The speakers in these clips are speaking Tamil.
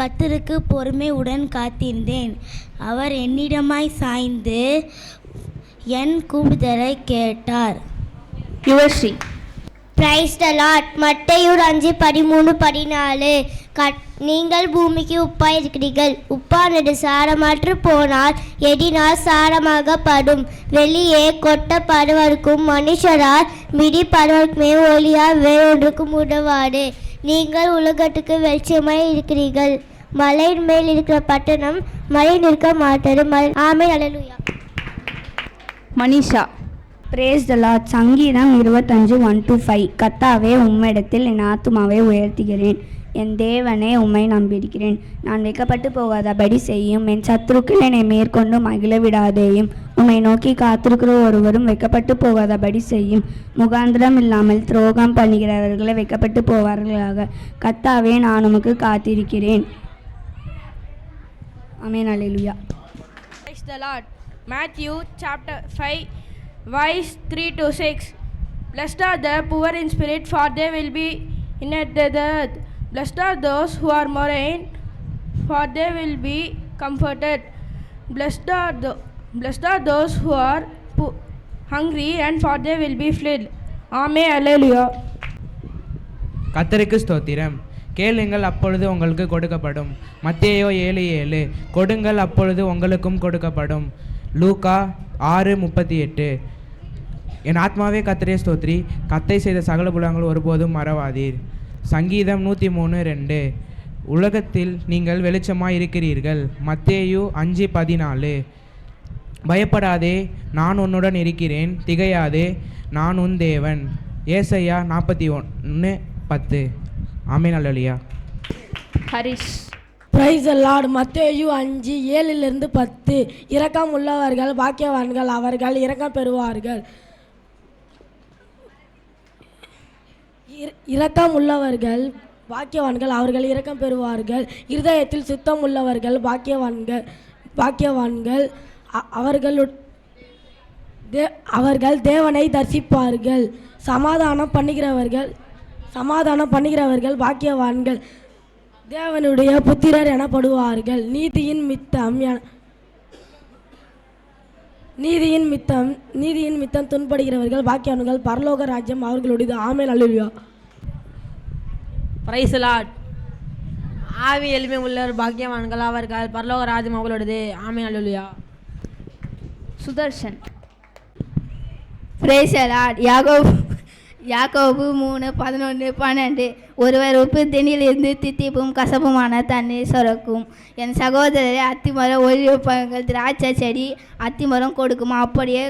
கத்தருக்கு பொறுமையுடன் காத்திருந்தேன். அவர் என்னிடமாய் சாய்ந்து என் கூப்பிதலை கேட்டார். யுவஸ்ரீ பிரைஸ் த லாட் மட்டையூர் அஞ்சு பதிமூணு பதினாலு. கட் நீங்கள் பூமிக்கு உப்பாய் இருக்கிறீர்கள் உப்பானது சாரமற்று போனால் எடினால் சாரமாகப்படும். வெளியே கொட்டப்படுவதற்கும் மனுஷரால் மிதிப்படுவதற்குமே ஒளியா வேறொன்றுக்கும் உதவாது. நீங்கள் உலகத்துக்கு வெளிச்சமாய் இருக்கிறீர்கள். மலையின் மேல் இருக்கிற பட்டணம் மழை நிற்க மாட்டது. மல் ஆமே அலலுயா மனிஷா பிரேஸ் த சங்கீதம் இருபத்தஞ்சு ஒன் டு ஃபைவ் கத்தாவே உம்மிடத்தில் என் ஆத்துமாவை உயர்த்துகிறேன். என் தேவனே உம்மை நம்பியிருக்கிறேன். நான் வைக்கப்பட்டு போகாதபடி செய்யும். என் சத்துருக்கள் என்னை மேற்கொண்டு மகிழ விடாதேயும். உம்மை நோக்கி காத்திருக்கிற ஒருவரும் வைக்கப்பட்டு போகாதபடி செய்யும். முகாந்திரம் இல்லாமல் துரோகம் பண்ணுகிறவர்களை வைக்கப்பட்டு போவார்களாக. கத்தாவே நான் உமக்கு காத்திருக்கிறேன். அமேன் Praise the Lord. Matthew chapter 5, verse 3 to 6. Blessed are the poor in spirit, for they will be inherited the earth. Blessed are those who are mourning, for they will be comforted. Blessed are, the, blessed are those who are po- hungry, and for they will be filled. Amen. Hallelujah. கத்தருக்கு ஸ்தோத்திரம் கேளுங்கள் அப்பொழுது உங்களுக்கு கொடுக்கப்படும். மத்தேயோ ஏழு ஏழு. கொடுங்கள் அப்பொழுது உங்களுக்கும் கொடுக்கப்படும். லூக்கா ஆறு முப்பத்தி எட்டு என் ஆத்மாவே கத்திரே ஸ்தோத்ரி. கத்தை செய்த சகல புலங்கள் ஒருபோதும் மறவாதீர். சங்கீதம் நூற்றி மூணு ரெண்டு. உலகத்தில் நீங்கள் வெளிச்சமாக இருக்கிறீர்கள். மத்தேயு அஞ்சு பதினாலு. பயப்படாதே நான் உன்னுடன் இருக்கிறேன். திகையாதே நான் உன் தேவன். ஏசையா நாற்பத்தி ஒன்று பத்து. ஆமீன் அல்லலியா. ஹரிஷ். பிரைஸ் லார்ட் மத்தேயு அஞ்சு ஏழிலிருந்து பத்து. இரக்கம் உள்ளவர்கள் பாக்கியவான்கள் அவர்கள் இரக்கம் பெறுவார்கள். இர- இரக்கம் உள்ளவர்கள் பாக்கியவான்கள் அவர்கள் இரக்கம் பெறுவார்கள். இருதயத்தில் சுத்தம் உள்ளவர்கள் பாக்கியவான்கள் பாக்கியவான்கள் அவர்களு தே அவர்கள் தேவனை தரிசிப்பார்கள். சமாதானம் பண்ணுகிறவர்கள் சமாதானம் பண்ணுகிறவர்கள் பாக்கியவான்கள். தேவனுடைய புத்திரர் எனப்படுவார்கள். நீதியின் மித்தம் என- நீதியின் மித்தம் நீதியின் மித்தம் துன்படுகிறவர்கள் பாக்கியவான்கள் பரலோக ராஜ்யம் அவர்களுடையது. ஆமேன். அல்லா பிரைஸ் லார்ட் ஆவி எளிமை உள்ளவர் பாக்கியவான்கள் அவர்கள் பரலோக ராஜ்யம் அவர்களோடது ஆமீன். அல்லா சுதர்ஷன். பிரேசலாட் யாக்கோபு யாக்கோபு மூணு பதினொன்று பன்னெண்டு. ஒருவர் உப்பு திணிலிருந்து தித்திப்பும் கசப்புமான தண்ணீர் சுரக்கும். என் சகோதரரை அத்திமரம் ஒளிப்பங்கள் திராட்சை செடி அத்திமரம் கொடுக்குமா. அப்படியே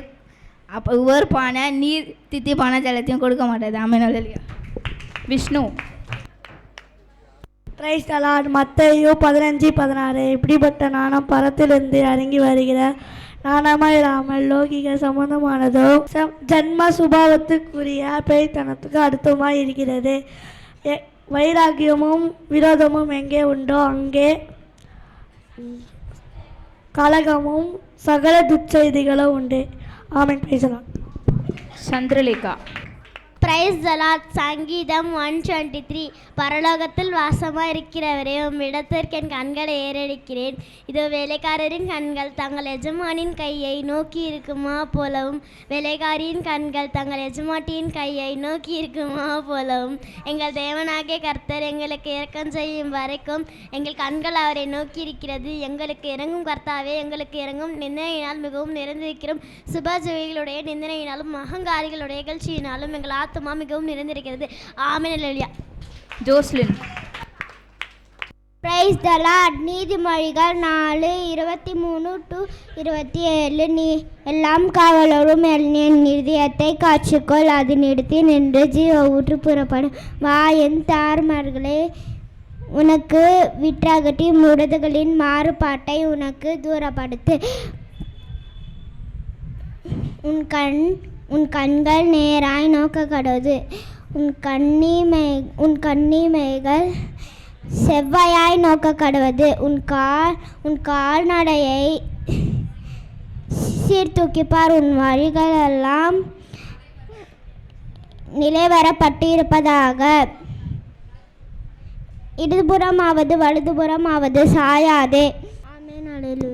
அப்போ உவர்ப்பான நீர் தித்திப்பான ஜலத்தையும் கொடுக்க மாட்டேது. அமீன் விஷ்ணு. கிரைஸ்டலாட் மத்தையோ பதினஞ்சு பதினாறு. இப்படிப்பட்ட நாணம் பரத்திலிருந்து இறங்கி வருகிற நாணமாக லோகிக சம்பந்தமானதோ ஜன்ம சுபாவத்துக்குரிய பேய்த்தனத்துக்கு அடுத்தமாய் இருக்கிறது. வைராகியமும் வைராக்கியமும் விரோதமும் எங்கே உண்டோ அங்கே கலகமும் சகல துச்செய்திகளும் உண்டு. ஆமன் பேசலாம் சந்திரலேகா. பிரைஸ் தலாத் சங்கீதம் ஒன் டுவெண்ட்டி த்ரீ பரலோகத்தில் வாசமாக இருக்கிறவரே உம் இடத்திற்கு என் கண்களை ஏறடிக்கிறேன். இதோ வேலைக்காரரின் கண்கள் தங்கள் எஜமானின் கையை நோக்கி இருக்குமா போலவும் வேலைக்காரியின் கண்கள் தங்கள் எஜமாட்டியின் கையை நோக்கி இருக்குமா போலவும் எங்கள் தேவனாகிய கர்த்தர் எங்களுக்கு இறக்கம் செய்யும் வரைக்கும் எங்கள் கண்கள் அவரை நோக்கி இருக்கிறது. எங்களுக்கு இறங்கும் கர்த்தாவே எங்களுக்கு இறங்கும் நிந்தனையினால் மிகவும் நிறைந்திருக்கிறோம். சுபஜீவிகளுடைய நிந்தனையினாலும் அகங்காரிகளுடைய இகழ்ச்சியினாலும் எங்கள் ஆத்துமா மிகவும் நிறைந்திருக்கிறது. Amen Joslin. Praise the Lord நீதிமொழிகள் நாலு இருபத்தி மூணு டு இருபத்தி ஏழு நீ எல்லாம் காவலரும் என் இருதயத்தை காட்சிக்கொள். அது நிறுத்தி நின்று ஜீவ ஊற்று புறப்படும். வா என் தார்மர்களே உனக்கு விற்றாகட்டி முடதுகளின் மாறுபாட்டை உனக்கு தூரப்படுத்து. உன் கண் உன் கண்கள் நேராய் நோக்க கடவுது உன் கண்ணிமை உன் கண்ணிமைகள் செவ்வாயாய் நோக்க கடவுது உன் கால் உன் கால்நடையை சீர்தூக்கிப்பார் உன் வழிகளெல்லாம் நிலைவரப்பட்டிருப்பதாக. இடதுபுறமாவது வலதுபுறமாவது சாயாதே. ஆமே அல்லேலூயா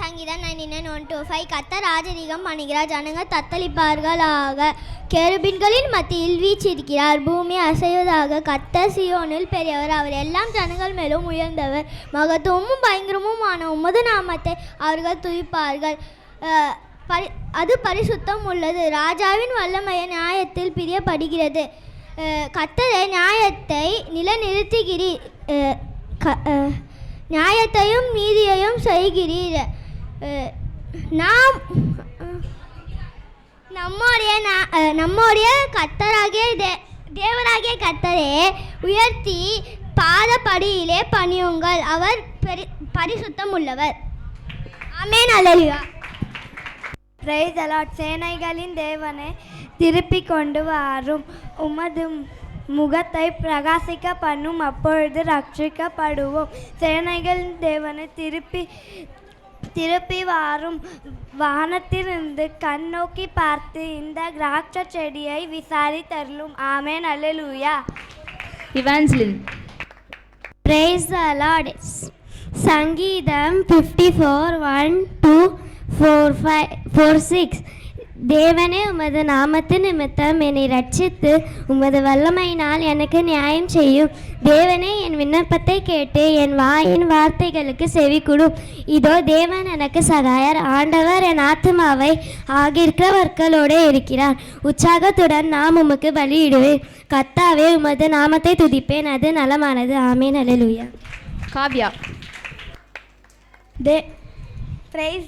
சங்கீதம் ninety nine one two five. கத்த ராஜரீகம் பண்ணுகிறார். ஜனங்க தத்தளிப்பார்களாக. கெருபின்களின் மத்தியில் வீச்சிருக்கிறார். பூமி அசைவதாக கத்த சியோனில் பெரியவர். அவர் எல்லாம் ஜனங்கள் மேலும் உயர்ந்தவர். மகத்துவமும் பயங்கரமுமான உமது நாமத்தை அவர்கள் துதிப்பார்கள். பரி அது பரிசுத்தம் உள்ளது. ராஜாவின் வல்லமைய நியாயத்தில் பிரியப்படுகிறது. கத்தரை நியாயத்தை நிலநிறுத்துகிறீர். நியாயத்தையும் நீதியையும் செய்கிறீர். நாம் நம்முடைய நா- நம்முடைய கத்தராகிய தே தேவராகிய கத்தரே உயர்த்தி பாதப்படியிலே பணியுங்கள். அவர் பெரி பரிசுத்தம் உள்ளவர் ஆமென் அல்லேலூயா. சேனைகளின் தேவனை திருப்பி கொண்டு வாரும். உமது முகத்தை பிரகாசிக்க பண்ணும் அப்பொழுது ரட்சிக்கப்படுவோம். சேனைகளின் தேவனை திருப்பி திருப்பி வாரும் வானத்திலிருந்து கண் நோக்கி பார்த்து இந்த திராட்சை செடியை விசாரித்தருளும். ஆமென். அல்லேலூயா. இவான்ஸ்லின். சங்கீதம் fifty four one two four five four six தேவனே உமது நாமத்து நிமித்தம் என்னை ரட்சித்து உமது வல்லமையினால் எனக்கு நியாயம் செய்யும். தேவனே என் விண்ணப்பத்தை கேட்டு என் வாயின் வார்த்தைகளுக்கு செவி கொடும் இதோ தேவன் எனக்கு சகாயர் ஆண்டவர் என் ஆத்மாவை ஆகியிருக்கிறவர்களோடு இருக்கிறார். உற்சாகத்துடன் நாம் உமக்கு பலியிடுவேன். கத்தாவே உமது நாமத்தை துதிப்பேன். அது நலமானது. ஆமேன். அல்லேலூயா காவ்யா. தே பிரைஸ்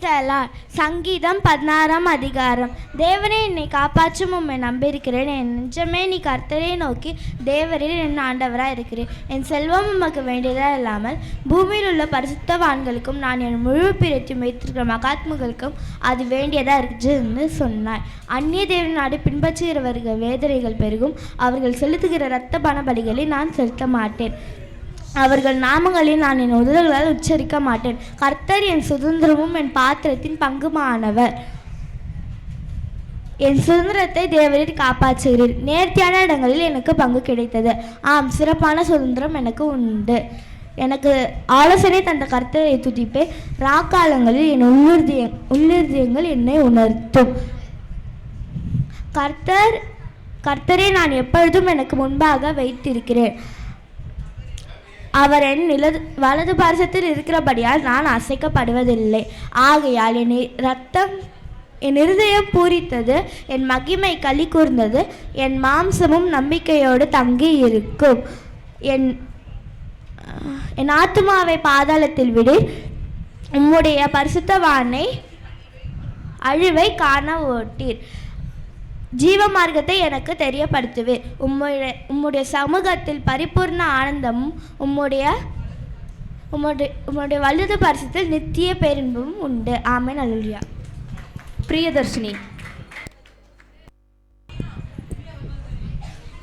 சங்கீதம் பதினாறாம் அதிகாரம். தேவனே என்னை காப்பாற்றும் உண்மை நம்பியிருக்கிறேன். என் நெஞ்சமே நீ கர்த்தரை நோக்கி தேவரில் என் ஆண்டவராக இருக்கிறேன் என் செல்வம் உமக்கு வேண்டியதாக இல்லாமல் பூமியில் உள்ள பரிசுத்தவான்களுக்கும் நான் என் முழு பிரித்தும் வைத்திருக்கிற மகாத்முகளுக்கும் அது வேண்டியதாக இருக்குதுன்னு சொன்னார். அந்நிய தேவன் நாடு பின்பற்றுகிறவர்கள் வேதனைகள் பெருகும். அவர்கள் செலுத்துகிற இரத்த பண பலிகளை நான் செலுத்த மாட்டேன் அவர்கள் நாமங்களை நான் என் உதடுகளால் உச்சரிக்க மாட்டேன். கர்த்தர் என் சுதந்திரமும் என் பாத்திரத்தின் பங்குமானவர். என் சுதந்திரத்தை தேவரில் காப்பாற்றுகிறேன் நேர்த்தியான இடங்களில் எனக்கு பங்கு கிடைத்தது. ஆம் சிறப்பான சுதந்திரம் எனக்கு உண்டு. எனக்கு ஆலோசனை தந்த கர்த்தரை துதிப்பே ராக்காலங்களில் என் உள்ளுறுதிய உள்ளுறுதியங்கள் என்னை உணர்த்தும். கர்த்தர் கர்த்தரை நான் எப்பொழுதும் எனக்கு முன்பாக வைத்திருக்கிறேன். அவர் என் நிலது வலது பாரசத்தில் இருக்கிறபடியால் நான் அசைக்கப்படுவதில்லை. ஆகையால் என் ரத்தம் என் இருதயம் பூரித்தது என் மகிமை களி கூர்ந்தது என் மாம்சமும் நம்பிக்கையோடு தங்கி இருக்கும். என் என் ஆத்துமாவை பாதாளத்தில் விடு. உம்முடைய பரிசுத்தவானை அழிவை காண ஓட்டீர். ஜீவ மார்க்கத்தை எனக்கு தெரியப்படுத்துவேன் உம்முடைய உம்முடைய சமூகத்தில் பரிபூர்ண ஆனந்தமும் உம்முடைய உம்முடைய உம்முடைய வலது பரிசத்தில் நித்திய பேரின்பமும் உண்டு. ஆமென். அல்லா பிரியதர்ஷினி.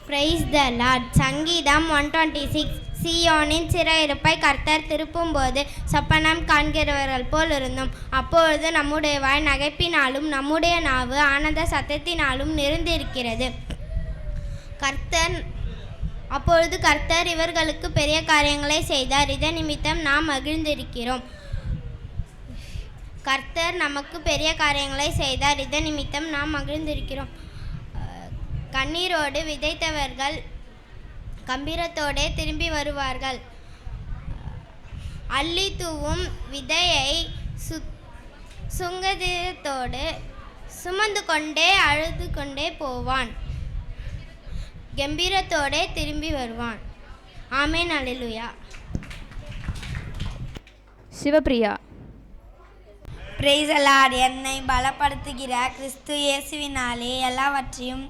பிரைஸ் த லார்ட் சங்கீதம் ஒன் டுவெண்ட்டி சிக்ஸ் சியோனின் சிறையிருப்பை கர்த்தர் திருப்பும்போது சொப்பனம் காண்கிறவர்கள் போல் இருந்தோம் அப்பொழுது நம்முடைய வாய் நகைப்பினாலும் நம்முடைய நாவு ஆனந்த சத்தத்தினாலும் நிறைந்திருக்கிறது. கர்த்தர் அப்பொழுது கர்த்தர் இவர்களுக்கு பெரிய காரியங்களை செய்தார். இதன் நிமித்தம் நாம் மகிழ்ந்திருக்கிறோம். கர்த்தர் நமக்கு பெரிய காரியங்களை செய்தார். இதன் நிமித்தம் நாம் மகிழ்ந்திருக்கிறோம். கண்ணீரோடு விதைத்தவர்கள் கம்பீரத்தோடே திரும்பி வருவார்கள். அள்ளி தூவும் விதையை சு சுங்கதத்தோடு சுமந்து கொண்டே அழுது கொண்டே போவான். கம்பீரத்தோடே திரும்பி வருவான். ஆமேன். அல்லேலூயா. சிவப்பிரியா. பிரைசலாட் என்னை பலப்படுத்துகிற கிறிஸ்து இயேசுவினாலே எல்லாவற்றையும்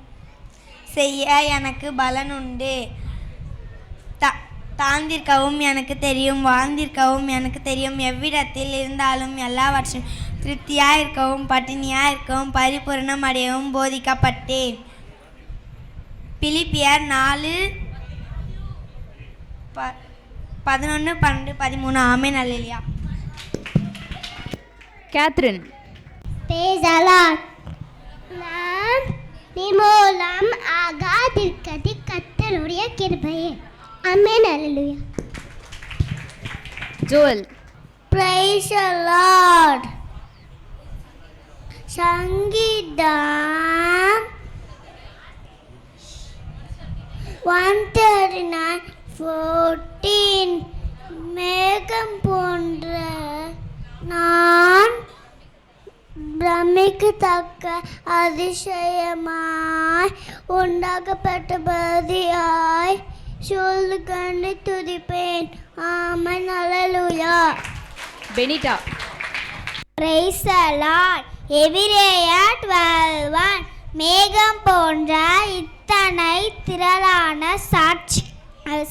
செய்ய எனக்கு பலன் உண்டு தாழ்ந்திருக்கவும் எனக்கு தெரியும் வாழ்ந்திருக்கவும் எனக்கு தெரியும். எவ்விடத்தில் இருந்தாலும் எல்லாவற்றையும் திருப்தியாக இருக்கவும் பட்டினியாக இருக்கவும் பரிபூரணம் அடையவும் போதிக்கப்பட்டேன். பிலிப்பியர் நாலு ப பதினொன்று பன்னெண்டு பதிமூணு. ஆமே நல்லியா கேத்ரின். பேசலாம் நாம் நிமூலம் ஆகாதிருக்கிறது கத்தருடைய கிருபையே அமேன் அல்லேலூயா ஜோவல் பிரைஸ் லார்ட் சங்கீதம் ஒன் தேர்ட்டி நைன் ஃபோர்டீன் மேகம் போன்ற நான் பிரமிக்கத்தக்க அதிசயமாய் உண்டாக்கப்பட்ட பதியாய் சொல்லு கண்டு துதிப்பேன். ஆமன். அல்லேலூயா. பெனிட்டா. பிரைஸ் எபிரேயா டுவெல் ஒன் மேகம் போன்ற இத்தனை திரளான சாட்சி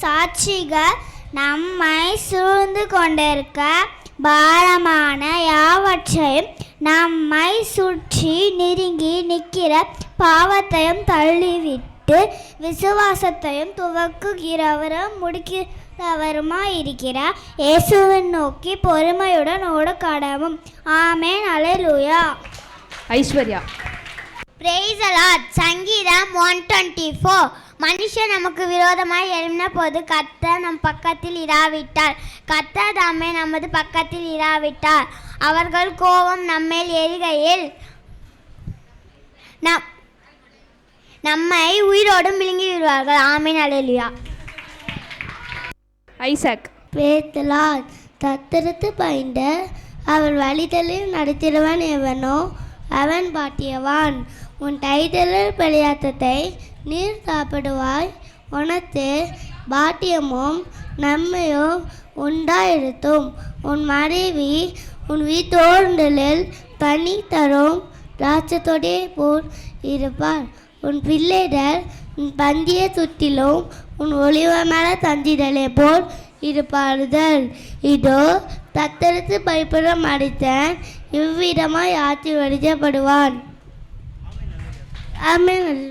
சாட்சிகள் நம்மை சூழ்ந்து கொண்டிருக்க பாரமான யாவற்றையும் நம்மை சுற்றி நெருங்கி நிற்கிற பாவத்தையும் தள்ளிவிட்டு விசுவாசத்தையும் துவக்குகிறவரும் முடிக்கிறவருமாய் இருக்கிறார் இயேசுவின் நோக்கி பொறுமையுடன் ஓட கடவும் ஆமேன். அலையலூயா ஐஸ்வர்யா. பிரைஸ் அலாட் சங்கீதம் ஒன் டுவெண்ட்டி ஃபோர் மனுஷன் நமக்கு விரோதமாய் எழும்பின போது கர்த்தர் நம் பக்கத்தில் இராவிட்டார். கர்த்தர் தாமே நமது பக்கத்தில் இராவிட்டார். அவர்கள் கோபம் நம்மேல் எரிகையில் நம் நம்மை உயிரோடு விழுங்கி விடுவார்கள். ஆமீன் அலையலுயா ஐசக். பேத்தலால் தத்தெடுத்து பயந்த அவர் வழிதலில் நடத்திடுவன் எவனோ அவன் பாட்டியவான். உன் டைதலில் பலியாத்தத்தை நீர் சாப்பிடுவாய். உனக்கு பாட்டியமும் நன்மையும் உண்டாயிருத்தும். உன் மனைவி உன் வீட்டோண்டலில் பனி தரும் ராட்சத்தோடே போல் இருப்பார் உன் பிள்ளைகள் உன் பந்திய சுற்றிலும் உன் ஒளிவமான தந்திடலை போல் இருப்பார்கள். இதோ தத்தெடுத்து பயப்பட மடித்தன் இவ்விதமாய் ஆட்சி வடிக்கப்படுவான் ஆமென்.